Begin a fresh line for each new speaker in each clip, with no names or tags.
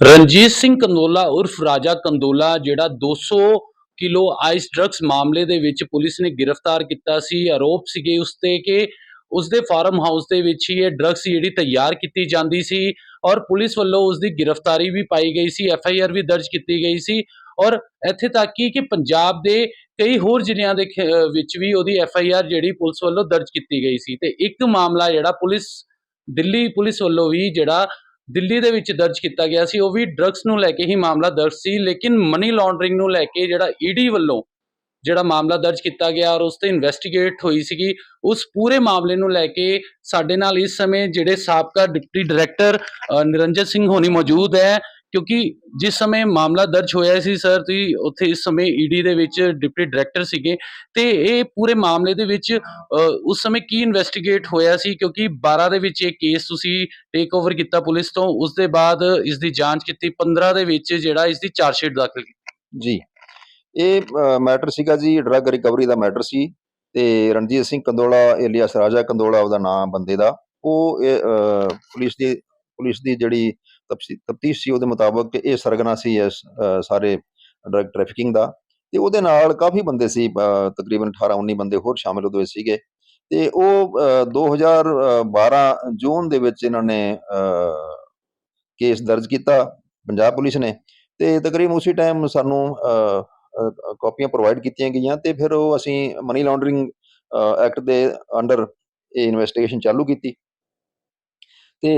ਰਣਜੀਤ ਸਿੰਘ ਕੰਦੋਲਾ ਉਰਫ ਰਾਜਾ ਕੰਦੋਲਾ, ਜਿਹੜਾ 200 ਕਿਲੋ ਆਈਸ ਡਰੱਗਸ ਮਾਮਲੇ ਦੇ ਵਿੱਚ ਪੁਲਿਸ ਨੇ ਗ੍ਰਿਫਤਾਰ ਕੀਤਾ ਸੀ। ਆਰੋਪ ਸੀਗੇ ਉਸ ਤੇ ਕਿ ਉਸ ਦੇ ਫਾਰਮ ਹਾਊਸ ਦੇ ਵਿੱਚ ਹੀ ਇਹ ਡਰੱਗਸ ਜਿਹੜੀ ਤਿਆਰ ਕੀਤੀ ਜਾਂਦੀ ਸੀ ਔਰ ਪੁਲਿਸ ਵੱਲੋਂ ਉਸ ਦੀ ਗ੍ਰਿਫਤਾਰੀ ਵੀ ਪਾਈ ਗਈ ਸੀ, ਐਫ ਆਈ ਆਰ ਵੀ ਦਰਜ ਕੀਤੀ ਗਈ ਸੀ ਔਰ ਇੱਥੇ ਤੱਕ ਕਿ ਪੰਜਾਬ ਦੇ ਕਈ ਹੋਰ ਜ਼ਿਲ੍ਹਿਆਂ ਦੇ ਵਿੱਚ ਵੀ ਉਹਦੀ ਐਫ ਆਈ ਆਰ ਜਿਹੜੀ ਪੁਲਿਸ ਵੱਲੋਂ ਦਰਜ ਕੀਤੀ ਗਈ ਸੀ। ਤੇ ਇੱਕ ਮਾਮਲਾ ਜਿਹੜਾ ਪੁਲਿਸ, ਦਿੱਲੀ ਪੁਲਿਸ ਵੱਲੋਂ ਵੀ ਜਿਹੜਾ ਦਿੱਲੀ ਦੇ ਵਿੱਚ ਦਰਜ ਕੀਤਾ ਗਿਆ ਸੀ। ਉਹ ਵੀ ਡਰੱਗਸ ਨੂੰ ਲੈ ਕੇ ਹੀ ਮਾਮਲਾ ਦਰਜ ਸੀ, ਲੇਕਿਨ ਮਨੀ ਲਾਂਡਰਿੰਗ ਨੂੰ ਲੈ ਕੇ ਜਿਹੜਾ ਈਡੀ ਵੱਲੋਂ ਜਿਹੜਾ ਮਾਮਲਾ ਦਰਜ ਕੀਤਾ ਗਿਆ ਔਰ ਉਸ ਤੇ ਇਨਵੈਸਟੀਗੇਟ ਹੋਈ ਸੀਗੀ, ਉਸ ਪੂਰੇ ਮਾਮਲੇ ਨੂੰ ਲੈ ਕੇ ਸਾਡੇ ਨਾਲ ਇਸ ਸਮੇਂ ਜਿਹੜੇ ਸਾਬਕਾ ਡਿਪਟੀ ਡਾਇਰੈਕਟਰ ਨਿਰੰਜਨ ਸਿੰਘ ਹੋਣੀ ਮੌਜੂਦ ਹੈ। ਕਿਉਂਕਿ ਜਿਸ ਸਮੇਂ ਮਾਮਲਾ ਦਰਜ ਹੋਇਆ ਸੀ ਸਰ ਤੁਸੀਂ ਉੱਥੇ ਇਸ ਸਮੇਂ ਈਡੀ ਦੇ ਵਿੱਚ ਡਿਪਟੀ ਡਾਇਰੈਕਟਰ ਸੀਗੇ। ਤੇ ਇਹ ਪੂਰੇ ਮਾਮਲੇ ਦੇ ਵਿੱਚ ਉਸ ਸਮੇਂ ਕੀ ਇਨਵੈਸਟੀਗੇਟ ਹੋਇਆ ਸੀ? ਕਿਉਂਕਿ 12 ਦੇ ਵਿੱਚ ਇਹ ਕੇਸ ਤੁਸੀਂ ਟੇਕ ਓਵਰ ਕੀਤਾ ਪੁਲਿਸ ਤੋਂ ਉਸ ਦੇ ਬਾਅਦ ਇਸ ਦੀ ਜਾਂਚ ਕੀਤੀ 15 ਦੇ ਵਿੱਚ ਜਿਹੜਾ ਇਸ ਦੀ ਚਾਰਜਸ਼ੀਟ ਦਾਖਲ ਕੀਤੀ।
ਜੀ। ਇਹ ਮੈਟਰ ਸੀਗਾ ਜੀ ਡਰੱਗ ਰਿਕਵਰੀ ਦਾ ਮੈਟਰ ਸੀ ਤੇ ਰਣਜੀਤ ਸਿੰਘ ਕੰਦੋਲਾ ਏਲੀਅਸ ਰਾਜਾ ਕੰਦੋਲਾ ਉਹਦਾ ਨਾਮ ਬੰਦੇ ਦਾ ਉਹ ਇਹ, ਪੁਲਿਸ ਦੀ ਪੁਲਿਸ ਦੀ ਜਿਹੜੀ ਤਫਤੀਸ਼ ਸੀ ਉਹਦੇ ਮੁਤਾਬਕ ਇਹ ਸਰਗਨਾ ਸੀ ਇਸ ਸਾਰੇ ਡਰੱਗ ਟ੍ਰੈਫਿਕਿੰਗ ਦਾ ਤੇ ਉਹਦੇ ਨਾਲ ਕਾਫੀ ਬੰਦੇ ਸੀ ਤਕਰੀਬਨ 18 19 ਬੰਦੇ ਹੋਰ ਸ਼ਾਮਿਲ ਉਹਦੇ ਸੀਗੇ ਤੇ ਉਹ ਅਹ, 2012 ਜੂਨ ਦੇ ਵਿੱਚ ਇਹਨਾਂ ਨੇ ਕੇਸ ਦਰਜ ਕੀਤਾ ਪੰਜਾਬ ਪੁਲਿਸ ਨੇ ਤੇ ਤਕਰੀਬਨ ਉਸੇ ਟਾਈਮ ਸਾਨੂੰ ਕਾਪੀਆਂ ਪ੍ਰੋਵਾਈਡ ਕੀਤੀਆਂ ਗਈਆਂ ਤੇ ਫਿਰ ਉਹ ਅਸੀਂ ਮਨੀ ਲਾਂਡਰਿੰਗ ਐਕਟ ਦੇ ਅੰਡਰ ਇਹ ਇਨਵੈਸਟੀਗੇਸ਼ਨ ਚਾਲੂ ਕੀਤੀ ਤੇ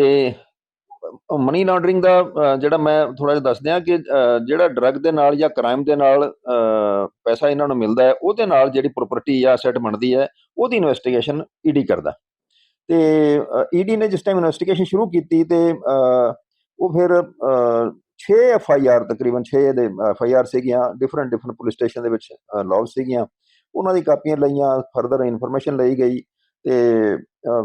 ਮਨੀ ਲਾਂਡਰਿੰਗ ਦਾ ਜਿਹੜਾ ਮੈਂ ਥੋੜਾ ਜਿਹਾ ਦੱਸ ਦਿਆਂ ਕਿ ਜਿਹੜਾ ਡਰੱਗ ਦੇ ਨਾਲ ਜਾਂ ਕ੍ਰਾਈਮ ਦੇ ਨਾਲ ਪੈਸਾ ਇਹਨਾਂ ਨੂੰ ਮਿਲਦਾ ਹੈ, ਉਹਦੇ ਨਾਲ ਜਿਹੜੀ ਪ੍ਰਾਪਰਟੀ ਜਾਂ ਅਸੈਟ ਬਣਦੀ ਹੈ, ਉਹਦੀ ਇਨਵੈਸਟੀਗੇਸ਼ਨ ਈਡੀ ਕਰਦਾ ਤੇ ਈਡੀ ਨੇ ਜਿਸ ਟਾਈਮ ਇਨਵੈਸਟੀਗੇਸ਼ਨ ਸ਼ੁਰੂ ਕੀਤੀ ਤੇ ਉਹ ਫਿਰ 6 ਐਫ ਆਈ ਆਰ ਤਕਰੀਬਨ 6 ਦੇ ਐਫ ਆਈ ਆਰ ਸੀਗੀਆਂ ਡਿਫਰੈਂਟ ਡਿਫਰੈਂਟ ਪੁਲਿਸ ਸਟੇਸ਼ਨ ਦੇ ਵਿੱਚ ਲੌਜ ਸੀਗੀਆਂ। ਉਹਨਾਂ ਦੀ ਕਾਪੀਆਂ ਲਈਆਂ ਫਰਦਰ ਇਨਫੋਰਮੇਸ਼ਨ ਲਈ ਗਈ ਤੇ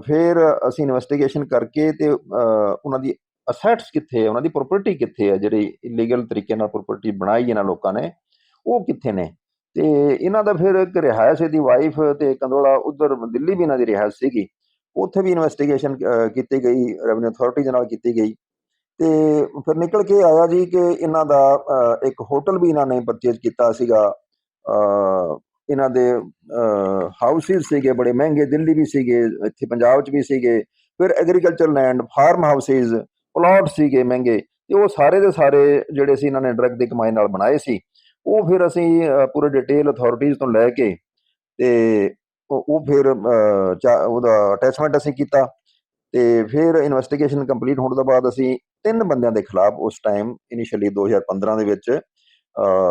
ਫਿਰ ਅਸੀਂ ਇਨਵੈਸਟੀਗੇਸ਼ਨ ਕਰਕੇ ਤੇ ਉਹਨਾਂ ਦੀ ਅਸੈਟਸ ਕਿੱਥੇ ਹੈ, ਉਹਨਾਂ ਦੀ ਪ੍ਰਾਪਰਟੀ ਕਿੱਥੇ ਹੈ, ਜਿਹੜੀ ਇਲੀਗਲ ਤਰੀਕੇ ਨਾਲ ਪ੍ਰਾਪਰਟੀ ਬਣਾਈ ਇਹਨਾਂ ਲੋਕਾਂ ਨੇ, ਉਹ ਕਿੱਥੇ ਨੇ? ਤੇ ਇਹਨਾਂ ਦਾ ਫਿਰ ਇੱਕ ਰਿਹਾਇਸ਼ ਦੀ ਵਾਈਫ ਤੇ ਕੰਦੋਲਾ ਉਧਰ ਦਿੱਲੀ ਵੀ ਇਹਨਾਂ ਦੀ ਰਿਹਾਇਸ਼ ਸੀਗੀ। ਉੱਥੇ ਵੀ ਇਨਵੈਸਟੀਗੇਸ਼ਨ ਕੀਤੀ ਗਈ ਰੈਵਨਿਊ ਅਥਾਰਟੀ ਦੇ ਨਾਲ ਕੀਤੀ ਗਈ। ਤੇ ਫਿਰ ਨਿਕਲ ਕੇ ਆਇਆ ਜੀ ਕਿ ਇਹਨਾਂ ਦਾ ਇੱਕ ਹੋਟਲ ਵੀ ਇਹਨਾਂ ਨੇ ਪਰਚੇਜ ਕੀਤਾ ਸੀਗਾ। ਇਹਨਾਂ ਦੇ ਹਾਊਸਿਸ ਸੀਗੇ, ਬੜੇ ਮਹਿੰਗੇ, ਦਿੱਲੀ ਵੀ ਸੀਗੇ, ਇੱਥੇ ਪੰਜਾਬ 'ਚ ਵੀ ਸੀਗੇ। ਫਿਰ agriculture land farm houses plot ਸੀਗੇ ਮਹਿੰਗੇ ਤੇ ਉਹ ਸਾਰੇ ਦੇ ਸਾਰੇ ਜਿਹੜੇ ਸੀ ਇਹਨਾਂ ਨੇ ਡਰੱਗ ਦੀ ਕਮਾਈ ਨਾਲ ਬਣਾਏ ਸੀ। ਉਹ ਫਿਰ ਅਸੀਂ ਪੂਰੇ ਡਿਟੇਲ ਅਥਾਰਟੀਆਂ ਤੋਂ ਲੈ ਕੇ ਤੇ ਉਹ ਫਿਰ ਚਾ- ਉਹਦਾ ਅਟੈਚਮੈਂਟ ਅਸੀਂ ਕੀਤਾ ਤੇ ਫਿਰ ਇਨਵੈਸਟੀਗੇਸ਼ਨ ਕੰਪਲੀਟ ਹੋਣ ਤੋਂ ਬਾਅਦ ਅਸੀਂ ਤਿੰਨ ਬੰਦਿਆਂ ਦੇ ਖਿਲਾਫ ਉਸ ਟਾਈਮ ਇਨੀਸ਼ੀਅਲੀ 2015 ਦੇ ਵਿੱਚ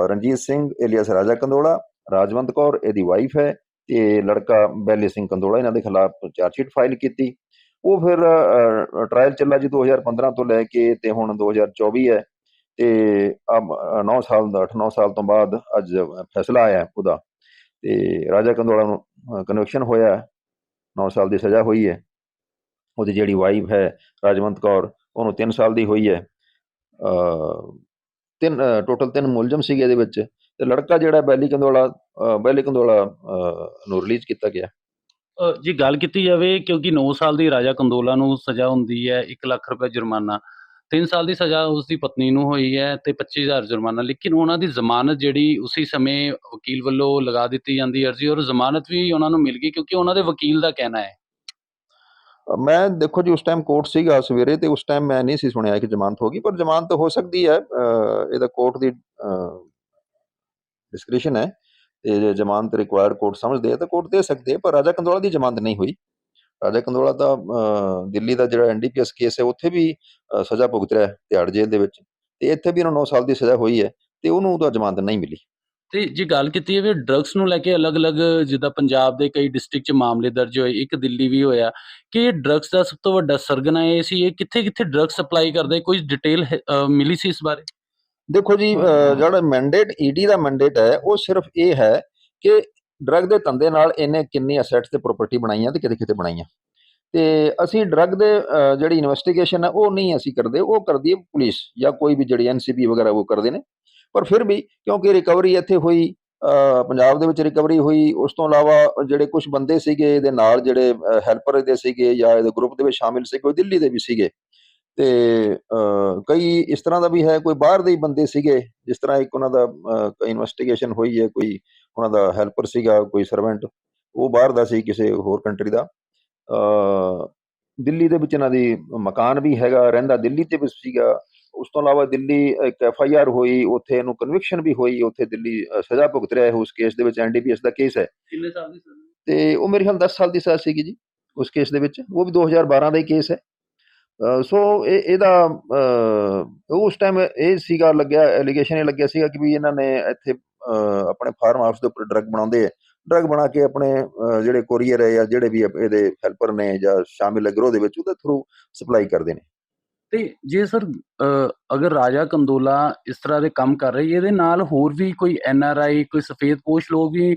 ਰਣਜੀਤ ਸਿੰਘ ਏਲੀਅਸ ਰਾਜਾ ਕੰਦੋਲਾ, ਰਾਜਵੰਤ ਕੌਰ, ਇਹਦੀ ਵਾਈਫ ਹੈ ਤੇ ਲੜਕਾ ਬੈਲੀ ਸਿੰਘ ਕੰਦੋਲਾ, ਇਹਨਾਂ ਦੇ ਖਿਲਾਫ ਚਾਰਜਸ਼ੀਟ ਫਾਈਲ ਕੀਤੀ। ਉਹ ਫਿਰ ਟ੍ਰਾਇਲ ਚੱਲਾ ਜੀ 2015 ਤੋਂ ਲੈ ਕੇ ਤੇ ਹੁਣ 2024 ਹੈ ਤੇ ਅਬ 9 ਸਾਲ ਦਾ 8-9 ਸਾਲ ਤੋਂ ਬਾਅਦ ਅੱਜ ਫੈਸਲਾ ਆਇਆ ਉਹਦਾ ਤੇ ਰਾਜਾ ਕੰਦੋਲਾ ਨੂੰ ਕਨਵੈਕਸ਼ਨ ਹੋਇਆ 9 ਸਾਲ ਦੀ ਸਜ਼ਾ ਹੋਈ ਹੈ। ਉਹਦੀ ਜਿਹੜੀ ਵਾਈਫ ਹੈ ਰਾਜਵੰਤ ਕੌਰ ਉਹਨੂੰ 3 ਸਾਲ ਦੀ ਹੋਈ ਹੈ। ਤਿੰਨ ਟੋਟਲ ਤਿੰਨ ਮੁਲਜ਼ਮ ਸੀਗੇ ਇਹਦੇ ਵਿੱਚ ਤੇ ਲੜਕਾ ਜਿਹੜਾ ਬੈਲੀ ਕੰਦੋਲਾ ਅ, ਬੈਲੀ ਕੰਦੋਲਾ ਨੂੰ ਰਿਲੀਜ਼ ਕੀਤਾ ਗਿਆ।
ਜੇ ਗੱਲ ਕੀਤੀ ਜਾਵੇ, ਕਿਉਂਕਿ 9 ਸਾਲ ਦੀ ਰਾਜਾ ਕੰਦੋਲਾ ਨੂੰ ਸਜ਼ਾ ਹੁੰਦੀ ਹੈ 1 ਲੱਖ ਰੁਪਏ ਜੁਰਮਾਨਾ। 3 ਸਾਲ ਦੀ ਸਜ਼ਾ ਉਸ ਦੀ ਪਤਨੀ ਨੂੰ ਹੋਈ ਹੈ ਤੇ 25000 ਜੁਰਮਾਨਾ। ਲੇਕਿਨ ਉਹਨਾਂ ਦੀ ਜ਼ਮਾਨਤ ਜਿਹੜੀ ਉਸੇ ਸਮੇਂ ਵਕੀਲ ਵੱਲੋਂ ਲਗਾ ਦਿੱਤੀ ਜਾਂਦੀ ਅਰਜ਼ੀ, ਔਰ ਜ਼ਮਾਨਤ ਵੀ ਉਹਨਾਂ ਨੂੰ ਮਿਲ ਗਈ ਕਿਉਂਕਿ ਉਹਨਾਂ ਦੇ ਵਕੀਲ ਦਾ ਕਹਿਣਾ ਹੈ।
ਮੈਂ ਦੇਖੋ ਜੀ, ਉਸ ਟਾਈਮ ਕੋਰਟ ਸੀਗਾ ਸਵੇਰੇ ਤੇ ਉਸ ਟਾਈਮ ਮੈਂ ਨਹੀਂ ਸੀ ਸੁਣਿਆ ਕਿ ਜ਼ਮਾਨਤ ਹੋ ਗਈ, ਪਰ ਜ਼ਮਾਨਤ ਹੋ ਸਕਦੀ ਹੈ। ਇਹਦਾ ਕੋਰਟ ਦੀ ਡਿਸਕ੍ਰਿਸ਼ਨ ਹੈ। ਜ਼ਮਾਨਤ ਰਿਕੁਆਇਰਡ ਕੋਰਟ ਸਮਝਦੇ ਆ ਤਾਂ ਕੋਰਟ ਦੇ ਸਕਦੇ ਆ, ਪਰ ਰਾਜਾ ਕੰਦੋਲਾ ਦੀ ਜ਼ਮਾਨਤ ਨਹੀਂ ਹੋਈ। ਰਾਜਾ ਕੰਦੋਲਾ ਦਾ ਦਿੱਲੀ ਦਾ ਜਿਹੜਾ ਐਨਡੀਪੀਐਸ ਕੇਸ ਹੈ, ਉੱਥੇ ਵੀ ਸਜ਼ਾ ਭੁਗਤ ਰਿਹਾ ਹੈ ਤਿਹਾੜ ਜੇਲ੍ਹ ਦੇ ਵਿੱਚ। ਤੇ ਇੱਥੇ ਵੀ ਉਹਨੂੰ 9 ਸਾਲ ਦੀ ਸਜ਼ਾ ਹੋਈ ਹੈ ਤੇ ਉਹਨੂੰ ਉਹਦਾ ਜ਼ਮਾਨਤ ਨਹੀਂ ਮਿਲੀ।
ਤੇ ਜੇ ਗੱਲ ਕੀਤੀ ਜਾਵੇ ਡਰੱਗਸ ਨੂੰ ਲੈ ਕੇ ਅਲੱਗ-ਅਲੱਗ ਜਿੱਦਾਂ ਪੰਜਾਬ ਦੇ ਕਈ ਡਿਸਟ੍ਰਿਕਟ 'ਚ ਮਾਮਲੇ ਦਰਜ ਹੋਏ, ਇੱਕ ਦਿੱਲੀ ਵੀ ਹੋਇਆ, ਕਿ ਇਹ ਡਰੱਗਸ ਦਾ ਸਭ ਤੋਂ ਵੱਡਾ ਸਰਗਨਾ ਇਹ ਸੀ, ਇਹ ਕਿੱਥੇ-ਕਿੱਥੇ ਡਰੱਗ ਸਪਲਾਈ ਕਰਦਾ, ਕੋਈ ਡਿਟੇਲ ਮਿਲੀ ਸੀ ਇਸ ਬਾਰੇ?
ਦੇਖੋ ਜੀ ਜਿਹੜਾ ਮੈਂਡੇਟ ਈਡੀ ਦਾ ਮੈਂਡੇਟ ਹੈ ਉਹ ਸਿਰਫ ਇਹ ਹੈ ਕਿ ਡਰੱਗ ਦੇ ਧੰਦੇ ਨਾਲ ਇਹਨੇ ਕਿੰਨੀ ਅਸੈਟਸ ਤੇ ਪ੍ਰਾਪਰਟੀ ਬਣਾਈਆਂ ਤੇ ਕਿਤੇ ਕਿਤੇ ਬਣਾਈਆਂ। ਤੇ ਅਸੀਂ ਡਰੱਗ ਦੇ ਜਿਹੜੀ ਇਨਵੈਸਟੀਗੇਸ਼ਨ ਹੈ ਉਹ ਨਹੀਂ ਅਸੀਂ ਕਰਦੇ ਉਹ ਕਰਦੀ ਹੈ ਪੁਲਿਸ ਜਾਂ ਕੋਈ ਵੀ ਜਿਹੜੀ ਐਨਸੀਬੀ ਵਗੈਰਾ ਉਹ ਕਰਦੇ ਨੇ। ਪਰ ਫਿਰ ਵੀ ਕਿਉਂਕਿ ਰਿਕਵਰੀ ਇੱਥੇ ਹੋਈ ਪੰਜਾਬ ਦੇ ਵਿੱਚ ਰਿਕਵਰੀ ਹੋਈ ਉਸ ਤੋਂ ਇਲਾਵਾ ਜਿਹੜੇ ਕੁਝ ਬੰਦੇ ਸੀਗੇ ਇਹਦੇ ਨਾਲ ਜਿਹੜੇ ਹੈਲਪਰ ਇਹਦੇ ਸੀਗੇ ਜਾਂ ਇਹਦੇ ਗਰੁੱਪ ਦੇ ਵਿੱਚ ਸ਼ਾਮਿਲ ਸੀਗੇ ਉਹ ਦਿੱਲੀ ਦੇ ਵੀ ਸੀਗੇ। ਤੇ ਕਈ ਇਸ ਤਰ੍ਹਾਂ ਦਾ ਵੀ ਹੈ ਕੋਈ ਬਾਹਰ ਦੇ ਹੀ ਬੰਦੇ ਸੀਗੇ ਜਿਸ ਤਰ੍ਹਾਂ ਇੱਕ ਉਹਨਾਂ ਦਾ ਇਨਵੈਸਟੀਗੇਸ਼ਨ ਹੋਈ ਹੈ ਕੋਈ ਉਹਨਾਂ ਦਾ ਹੈਲਪਰ ਸੀਗਾ ਕੋਈ ਸਰਵੈਂਟ ਉਹ ਬਾਹਰ ਦਾ ਸੀ ਕਿਸੇ ਹੋਰ ਕੰਟਰੀ ਦਾ। ਅ, ਦਿੱਲੀ ਦੇ ਵਿੱਚ ਇਹਨਾਂ ਦੀ ਮਕਾਨ ਵੀ ਹੈਗਾ ਰਹਿੰਦਾ ਦਿੱਲੀ ਤੇ ਵੀ ਸੀਗਾ। ਉਸ ਤੋਂ ਇਲਾਵਾ ਦਿੱਲੀ ਇੱਕ ਐਫ ਆਈ ਆਰ ਹੋਈ ਉੱਥੇ ਇਹਨੂੰ ਕਨਵਿਕਸ਼ਨ ਵੀ ਹੋਈ ਉੱਥੇ ਦਿੱਲੀ ਸਜ਼ਾ ਭੁਗਤ ਰਿਹਾ ਹੈ ਉਸ ਕੇਸ ਦੇ ਵਿੱਚ ਐਨਡੀਪੀਐਸ ਦਾ ਕੇਸ ਹੈ।
ਕਿੰਨੇ ਸਾਲ ਦੀ ਸਜ਼ਾ?
ਤੇ ਉਹ ਮੇਰੇ ਖਿਆਲ 10 ਸਾਲ ਦੀ ਸਜ਼ਾ ਸੀਗੀ ਜੀ ਉਸ ਕੇਸ ਦੇ ਵਿੱਚ। ਉਹ ਵੀ 2012 ਦਾ ਹੀ ਕੇਸ ਹੈ। ਸੋ ਇਹ, ਇਹਦਾ ਉਸ ਟਾਈਮ ਇਹ ਸੀਗਾ, ਲੱਗਿਆ ਐਲੀਗੇਸ਼ਨ ਇਹ ਲੱਗਿਆ ਸੀਗਾ ਕਿ ਵੀ ਇਹਨਾਂ ਨੇ ਇੱਥੇ ਆਪਣੇ ਫਾਰਮ ਹਾਊਸ ਦੇ ਉੱਪਰ ਡਰੱਗ ਬਣਾਉਂਦੇ ਆ। ਡਰੱਗ ਬਣਾ ਕੇ ਆਪਣੇ ਜਿਹੜੇ ਕੋਰੀਅਰ ਹੈ ਜਾਂ ਜਿਹੜੇ ਵੀ ਇਹਦੇ ਹੈਲਪਰ ਨੇ ਜਾਂ ਸ਼ਾਮਿਲ ਗਰੋਹ ਦੇ ਵਿੱਚ, ਉਹਦੇ ਥਰੂ ਸਪਲਾਈ ਕਰਦੇ ਨੇ।
ਤੇ ਜੇ ਸਰ ਅਗਰ ਰਾਜਾ ਕੰਦੋਲਾ ਇਸ ਤਰ੍ਹਾਂ ਦੇ ਕੰਮ ਕਰ ਰਹੀ ਇਹਦੇ ਨਾਲ ਹੋਰ ਵੀ ਕੋਈ ਐਨ ਆਰ ਆਈ ਕੋਈ ਸਫੇਦ ਪੋਸ਼ ਲੋਕ ਵੀ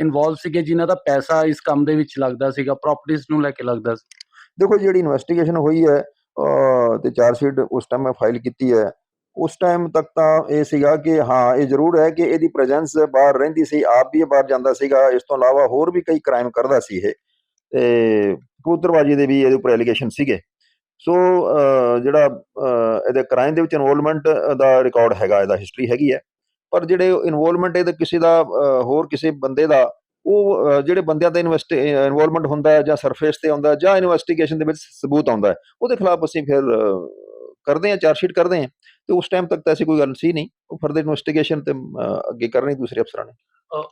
ਇਨਵੋਲਵ ਸੀਗੇ ਜਿਨ੍ਹਾਂ ਦਾ ਪੈਸਾ ਇਸ ਕੰਮ ਦੇ ਵਿੱਚ ਲੱਗਦਾ ਸੀਗਾ ਪ੍ਰਾਪਰਟੀਆਂ ਨੂੰ ਲੈ ਕੇ ਲੱਗਦਾ ਸੀ?
ਦੇਖੋ ਜਿਹੜੀ ਇਨਵੈਸਟੀਗੇਸ਼ਨ ਹੋਈ ਹੈ ਅ, ਤੇ ਚਾਰਜ ਸ਼ੀਟ ਉਸ ਟਾਈਮ ਮੈਂ ਫਾਈਲ ਕੀਤੀ ਹੈ ਉਸ ਟਾਈਮ ਤੱਕ ਤਾਂ ਇਹ ਸੀਗਾ ਕਿ ਹਾਂ ਇਹ ਜ਼ਰੂਰ ਹੈ ਕਿ ਇਹਦੀ ਪ੍ਰੈਜ਼ੈਂਸ ਬਾਹਰ ਰਹਿੰਦੀ ਸੀ ਆਪ ਵੀ ਬਾਹਰ ਜਾਂਦਾ ਸੀਗਾ ਇਸ ਤੋਂ ਇਲਾਵਾ ਹੋਰ ਵੀ ਕਈ ਕ੍ਰਾਈਮ ਕਰਦਾ ਸੀ ਇਹ। ਤੇ ਕਬੂਤਰਬਾਜੀ ਦੇ ਵੀ ਇਹਦੇ ਉੱਪਰ ਐਲੀਗੇਸ਼ਨ ਸੀਗੇ। ਸੋ ਜਿਹੜਾ ਇਹਦੇ ਕ੍ਰਾਈਮ ਦੇ ਵਿੱਚ ਇਨਵੋਲਵਮੈਂਟ ਦਾ ਰਿਕਾਰਡ ਹੈਗਾ ਇਹਦਾ ਹਿਸਟਰੀ ਹੈਗੀ ਹੈ। ਪਰ ਜਿਹੜੇ ਇਨਵੋਲਵਮੈਂਟ ਇਹਦੇ ਕਿਸੇ ਦਾ ਹੋਰ ਕਿਸੇ ਬੰਦੇ ਦਾ ਉਹ ਜਿਹੜੇ ਬੰਦਿਆਂ ਦਾ ਇਨਵੈਸਟ ਇਨਵੋਲਵਮੈਂਟ ਹੁੰਦਾ ਹੈ ਜਾਂ ਸਰਫੇਸ ਤੇ ਆਉਂਦਾ ਹੈ ਜਾਂ ਇਨਵੈਸਟੀਗੇਸ਼ਨ ਦੇ ਵਿੱਚ ਸਬੂਤ ਆਉਂਦਾ ਹੈ ਉਹਦੇ ਖਿਲਾਫ ਅਸੀਂ ਫਿਰ ਕਰਦੇ ਹਾਂ ਚਾਰਜ ਸ਼ੀਟ ਕਰਦੇ ਹਾਂ ਤੇ ਉਸ ਟਾਈਮ ਤੱਕ ਤਾਂ ਐਸੀ ਕੋਈ ਗੱਲ ਸੀ ਨਹੀਂ ਉਹ ਫਰਦਰ ਇਨਵੈਸਟੀਗੇਸ਼ਨ ਤੇ ਅੱਗੇ ਕਰਨੀ ਦੂਸਰੇ ਅਫਸਰਾਂ ਨੇ।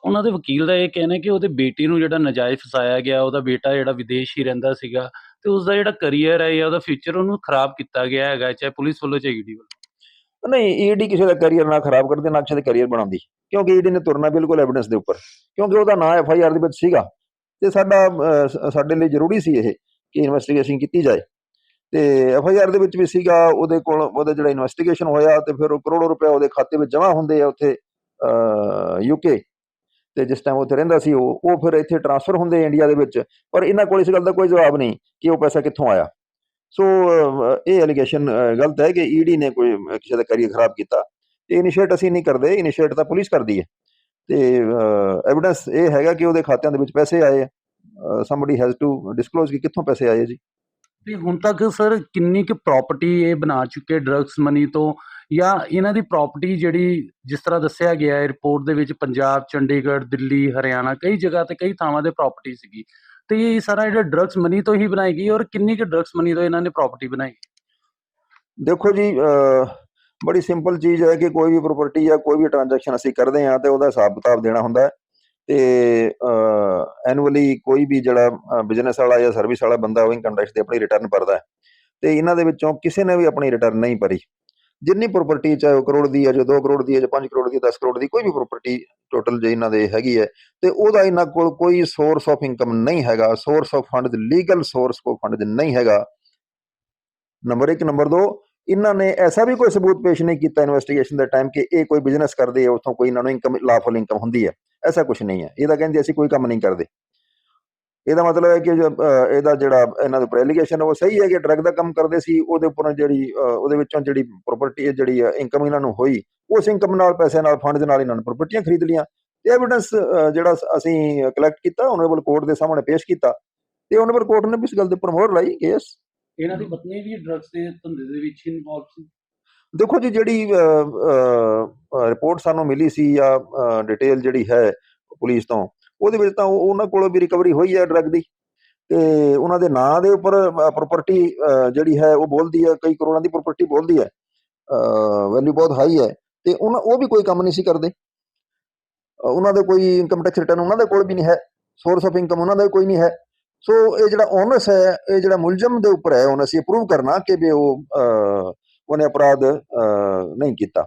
ਉਹਨਾਂ ਦੇ ਵਕੀਲ ਦਾ ਇਹ ਕਹਿਣਾ ਕਿ ਉਹਦੇ ਬੇਟੀ ਨੂੰ ਜਿਹੜਾ ਨਜਾਇਜ਼ ਫਸਾਇਆ ਗਿਆ ਉਹਦਾ ਬੇਟਾ ਜਿਹੜਾ ਵਿਦੇਸ਼ ਹੀ ਰਹਿੰਦਾ ਸੀਗਾ ਤੇ ਉਸ ਦਾ ਜਿਹੜਾ ਕੈਰੀਅਰ ਹੈ ਜਾਂ ਉਹਦਾ ਫਿਊਚਰ ਉਹਨੂੰ ਖਰਾਬ ਕੀਤਾ ਗਿਆ ਹੈਗਾ ਚਾਹੇ ਪੁਲਿਸ ਵੱਲੋਂ ਚਾਹੇ ਈਡੀ ਵੱਲੋਂ।
ਨਹੀਂ ਈਡੀ ਕਿਸੇ ਦਾ ਕੈਰੀਅਰ ਨਾ ਖਰਾਬ ਕਰਦੀ ਨਾ ਕਿਸੇ ਦਾ ਕੈਰੀਅਰ ਬਣਾਉਂਦੀ। ਕਿਉਂਕਿ ਈਡੀ ਨੇ ਤੁਰਨਾ ਬਿਲਕੁਲ ਐਵੀਡੈਂਸ ਦੇ ਉੱਪਰ। ਕਿਉਂਕਿ ਉਹਦਾ ਨਾਂ ਐਫ ਆਈ ਆਰ ਦੇ ਵਿੱਚ ਸੀਗਾ। ਤੇ ਸਾਡਾ ਸਾਡੇ ਲਈ ਜ਼ਰੂਰੀ ਸੀ ਇਹ ਕਿ ਇਨਵੈਸਟੀਗੇਸ਼ਨ ਕੀਤੀ ਜਾਏ। ਤੇ ਐਫ ਆਈ ਆਰ ਦੇ ਵਿੱਚ ਵੀ ਸੀਗਾ, ਉਹਦੇ ਕੋਲ ਉਹਦਾ ਜਿਹੜਾ ਇਨਵੈਸਟੀਗੇਸ਼ਨ ਹੋਇਆ ਤੇ ਫਿਰ ਉਹ ਕਰੋੜਾਂ ਰੁਪਏ ਉਹਦੇ ਖਾਤੇ ਵਿੱਚ ਜਮ੍ਹਾਂ ਹੁੰਦੇ ਆ ਉੱਥੇ ਯੂਕੇ ਤੇ ਜਿਸ ਟਾਈਮ ਉੱਥੇ ਰਹਿੰਦਾ ਸੀ ਉਹ ਉਹ ਫਿਰ ਇੱਥੇ ਟਰਾਂਸਫਰ ਹੁੰਦੇ ਇੰਡੀਆ ਦੇ ਵਿੱਚ। ਪਰ ਇਹਨਾਂ ਕੋਲ ਇਸ ਗੱਲ ਦਾ ਕੋਈ ਜਵਾਬ ਨਹੀਂ ਕਿ ਉਹ ਪੈਸਾ ਕਿੱਥੋਂ ਆਇਆ। ਸੋ ਇਹ ਐਲੀਗੇਸ਼ਨ ਗਲਤ ਹੈ ਕਿ ਈਡੀ ਨੇ ਕੋਈ ਕਿਸੇ ਦਾ ਕਰੀਅਰ ਖਰਾਬ ਕੀਤਾ। ਤੇ ਇਨੀਸ਼ੀਏਟ ਅਸੀਂ ਨਹੀਂ ਕਰਦੇ ਇਨੀਸ਼ੀਏਟ ਤਾਂ ਪੁਲਿਸ ਕਰਦੀ ਹੈ। ਤੇ ਐਵੀਡੈਂਸ ਇਹ ਹੈਗਾ ਕਿ ਉਹਦੇ ਖਾਤਿਆਂ ਦੇ ਵਿੱਚ ਪੈਸੇ ਆਏ ਆ। ਸਮਬਡੀ ਹੈਜ਼ ਟੂ ਡਿਸਕਲੋਜ਼ ਕਿ ਕਿੱਥੋਂ ਪੈਸੇ ਆਏ ਜੀ।
ਤੇ ਹੁਣ ਤੱਕ ਸਰ ਕਿੰਨੀ ਕੁ ਪ੍ਰਾਪਰਟੀ ਇਹ ਬਣਾ ਚੁੱਕੇ ਡਰੱਗਸ ਮਨੀ ਤੋਂ? ਜਾਂ ਇਹਨਾਂ ਦੀ ਪ੍ਰਾਪਰਟੀ ਜਿਹੜੀ ਜਿਸ ਤਰ੍ਹਾਂ ਦੱਸਿਆ ਗਿਆ ਹੈ ਰਿਪੋਰਟ ਦੇ ਵਿੱਚ ਪੰਜਾਬ ਚੰਡੀਗੜ੍ਹ ਦਿੱਲੀ ਹਰਿਆਣਾ ਕਈ ਜਗ੍ਹਾ ਤੇ ਕਈ ਥਾਵਾਂ ਤੇ ਪ੍ਰਾਪਰਟੀ ਸੀਗੀ। ਤੇ ਇਹ ਸਾਰਾ ਜਿਹੜਾ ਡਰੱਗਸ ਮਨੀ ਤੋਂ ਹੀ ਬਣਾਈ ਗਈ ਔਰ ਕਿੰਨੀ ਕੁ ਡਰੱਗਸ ਮਨੀ ਤੋਂ ਇਹਨਾਂ ਨੇ ਪ੍ਰਾਪਰਟੀ ਬਣਾਈ?
ਦੇਖੋ ਜੀ ਬੜੀ ਸਿੰਪਲ ਚੀਜ਼ ਹੈ ਕਿ ਕੋਈ ਵੀ ਪ੍ਰਾਪਰਟੀ ਜਾਂ ਕੋਈ ਵੀ ਟ੍ਰਾਂਜੈਕਸ਼ਨ ਅਸੀਂ ਕਰਦੇ ਹਾਂ ਤੇ ਉਹਦਾ ਹਿਸਾਬ ਕਿਤਾਬ ਦੇਣਾ ਹੁੰਦਾ ਹੈ। ਤੇ ਐਨੂਅਲੀ ਕੋਈ ਵੀ ਜਿਹੜਾ ਬਿਜ਼ਨਸ ਵਾਲਾ ਜਾਂ ਸਰਵਿਸ ਵਾਲਾ ਬੰਦਾ ਉਹ ਇਨਕਮ 'ਤੇ ਆਪਣੀ ਰਿਟਰਨ ਭਰਦਾ ਹੈ। ਤੇ ਇਹਨਾਂ ਦੇ ਵਿੱਚੋਂ ਕਿਸੇ ਨੇ ਵੀ ਆਪਣੀ ਰਿਟਰਨ ਨਹੀਂ ਭਰੀ। ਜਿੰਨੀ ਪ੍ਰਾਪਰਟੀ ਚਾਹੇ ਉਹ ਕਰੋੜ ਦੀ ਹੈ ਜਾਂ 2 ਕਰੋੜ ਦੀ ਹੈ ਜਾਂ 5 ਕਰੋੜ ਦੀ ਹੈ 10 ਕਰੋੜ ਦੀ ਕੋਈ ਵੀ ਪ੍ਰਾਪਰਟੀ ਟੋਟਲ ਜੇ ਇਹਨਾਂ ਦੇ ਹੈਗੀ ਹੈ ਤੇ ਉਹਦਾ ਇਹਨਾਂ ਕੋਲ ਕੋਈ ਸੋਰਸ ਆਫ ਇਨਕਮ ਨਹੀਂ ਹੈਗਾ source of fund legal source ਕੋ ਫੰਡ ਨਹੀਂ ਹੈਗਾ। ਨੰਬਰ 1 ਨੰਬਰ 2 ਇਹਨਾਂ ਨੇ ਐਸਾ ਵੀ ਕੋਈ ਸਬੂਤ ਪੇਸ਼ ਨਹੀਂ ਕੀਤਾ ਇਨਵੈਸਟੀਗੇਸ਼ਨ ਦੇ ਟਾਈਮ ਕਿ ਇਹ ਕੋਈ ਬਿਜ਼ਨਸ ਕਰਦੇ ਆ, ਉਥੋਂ ਕੋਈ ਇਹਨਾਂ ਨੂੰ ਇਨਕਮ ਲਾਫੁਲ ਇਨਕਮ ਹੁੰਦੀ ਹੈ ਐਸਾ ਕੁਝ ਨਹੀਂ ਹੈ ਇਹਦਾ ਕਹਿੰਦੇ ਅਸੀਂ ਕੋਈ ਕੰਮ ਨਹੀਂ ਕਰਦੇ। ਇਹਦਾ ਮਤਲਬ ਹੈ ਕਿ ਇਹਦਾ ਜਿਹੜਾ ਇਹਨਾਂ ਦੇ ਉੱਪਰ ਐਲੀਗੇਸ਼ਨ ਉਹ ਸਹੀ ਹੈ ਕਿ ਡਰੱਗ ਦਾ ਕੰਮ ਕਰਦੇ ਸੀ, ਉਹਦੇ ਉੱਪਰ ਜਿਹੜੀ ਉਹਦੇ ਵਿੱਚੋਂ ਜਿਹੜੀ ਪ੍ਰਾਪਰਟੀ ਜਿਹੜੀ ਇਨਕਮ ਇਹਨਾਂ ਨੂੰ ਹੋਈ, ਉਸ ਇਨਕਮ ਨਾਲ ਪੈਸੇ ਨਾਲ ਫੰਡ ਦੇ ਨਾਲ ਇਹਨਾਂ ਨੇ ਪ੍ਰਾਪਰਟੀਆਂ ਖਰੀਦ ਲੀਆਂ ਤੇ ਐਵੀਡੈਂਸ ਜਿਹੜਾ ਅਸੀਂ ਕਲੈਕਟ ਕੀਤਾ ਆਨਰੇਬਲ ਕੋਰਟ ਦੇ ਸਾਹਮਣੇ ਪੇਸ਼ ਕੀਤਾ, ਤੇ ਆਨਰੇਬਲ ਕੋਰਟ ਨੇ ਵੀ ਇਸ ਗੱਲ ਦੇ ਉੱਪਰ ਮੋਹਰ ਲਾਈ ਕਿ ਯੈਸ
ਇਹਨਾਂ ਦੀ ਪਤਨੀ ਵੀ ਡਰੱਗਸ ਦੇ ਧੰਦੇ ਦੇ ਵਿੱਚ ਇਨਵੋਲਵ ਸੀ।
ਦੇਖੋ ਜੀ ਜਿਹੜੀ ਰਿਪੋਰਟ ਸਾਨੂੰ ਮਿਲੀ ਸੀ ਜਾਂ ਡਿਟੇਲ ਜਿਹੜੀ ਹੈ ਪੁਲਿਸ ਤੋਂ ਉਹਦੇ ਵਿੱਚ ਤਾਂ ਉਹ- ਉਹਨਾਂ ਕੋਲੋਂ ਵੀ ਰਿਕਵਰੀ ਹੋਈ ਹੈ ਡਰੱਗ ਦੀ। ਤੇ ਉਹਨਾਂ ਦੇ ਨਾਂ ਦੇ ਉੱਪਰ ਪ੍ਰਾਪਰਟੀ ਜਿਹੜੀ ਹੈ ਉਹ ਬੋਲਦੀ ਹੈ ਕਈ ਕਰੋੜਾਂ ਦੀ ਪ੍ਰਾਪਰਟੀ ਬੋਲਦੀ ਹੈ ਵੈਲਿਊ ਬਹੁਤ ਹਾਈ ਹੈ ਤੇ ਉਹਨਾਂ ਉਹ ਵੀ ਕੋਈ ਕੰਮ ਨਹੀਂ ਸੀ ਕਰਦੇ। ਉਹਨਾਂ ਦੇ ਕੋਈ ਇਨਕਮ ਟੈਕਸ ਰਿਟਰਨ ਉਹਨਾਂ ਦੇ ਕੋਲ ਵੀ ਨਹੀਂ ਹੈ ਸੋਰਸ ਆਫ ਇਨਕਮ ਉਹਨਾਂ ਦਾ ਕੋਈ ਨਹੀਂ ਹੈ। ਸੋ ਇਹ ਜਿਹੜਾ ਓਨਸ ਹੈ, ਇਹ ਜਿਹੜਾ ਮੁਲਜ਼ਮ ਦੇ ਉੱਪਰ ਹੈ ਓਨਸ ਇਹ ਪ੍ਰੂਵ ਕਰਨਾ ਕਿ ਵੀ ਉਹ ਉਹਨੇ ਅਪਰਾਧ ਨਹੀਂ ਕੀਤਾ।